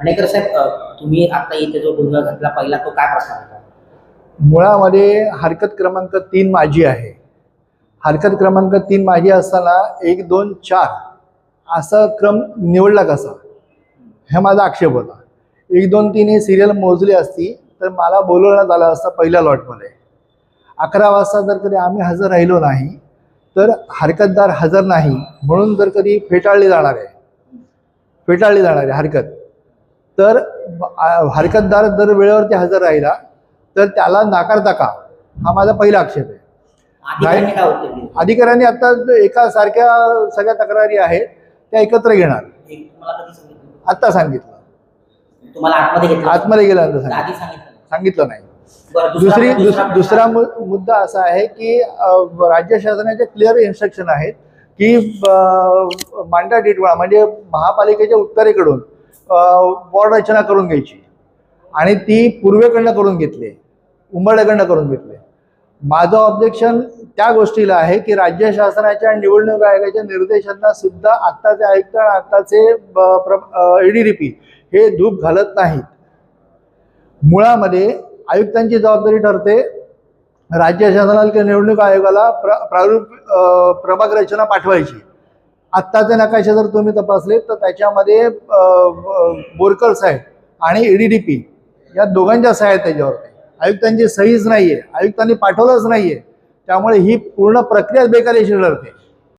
आणेकर साहेब तुम्ही आता इथे जो गोंधळ घातला पहिला तो काय प्रकार होता? मुळामध्ये हरकत क्रमांक तीन माझी आहे. हरकत क्रमांक तीन माझी असताना एक दोन चार असा क्रम निवडला कसा? हे माझा आक्षेप होता. एक दोन तीन ही सिरियल मोजली असती तर मला बोलवण्यात आलं असतं पहिल्या लॉटमध्ये. अकरा वाजता जर कधी आम्ही हजर राहिलो नाही तर हरकतदार हजर नाही म्हणून जर कधी फेटाळली जाणार आहे. फेटाळली जाणार आहे हरकत. तर हरकतदार जर वेळेवरती हजर राहिला तर त्याला नाकारता का हा माझा पहिला आक्षेप आहे. अधिकाऱ्यांनी आता एका सारख्या सगळ्या तक्रारी आहेत त्या एकत्र घेणार कधी सांगितलं? आत्ता सांगितलं. तुम्हाला आतमध्ये गेल्यानंतर सांगितलं. नाही. दुसरी दुसरा- मुद्दा असा आहे की राज्य शासनाचे क्लिअर इन्स्ट्रक्शन आहेत की मांडा टिटवाळा म्हणजे महापालिकेच्या उत्तरेकडून वॉर्ड रचना करून घ्यायची. आणि ती पूर्वेकडनं करून घेतली. उंबरड्याकडनं करून घेतली. माझं ऑब्जेक्शन त्या गोष्टीला आहे की राज्य शासनाच्या निवडणूक आयोगाच्या निर्देशांना सुद्धा आत्ताचे आयुक्त आणि आत्ताचे एडीडीपी हे धूप घालत नाहीत. मुळामध्ये आयुक्तांची जबाबदारी ठरते. राज्य शासनाला किंवा निवडणूक आयोगाला प्र प्रारूप प्रभाग रचना पाठवायची. आत्ताचे नकाशे जर तुम्ही तपासले तर त्याच्यामध्ये अ, अ, बोरकर साहेब आणि ईडीडीपी या दोघांच्या सह्या आहेत त्याच्यावरती आयुक्तांची सहीच नाहीये. आयुक्तांनी पाठवलंच नाहीये. त्यामुळे ही पूर्ण प्रक्रिया बेकायदेशीर ठरते.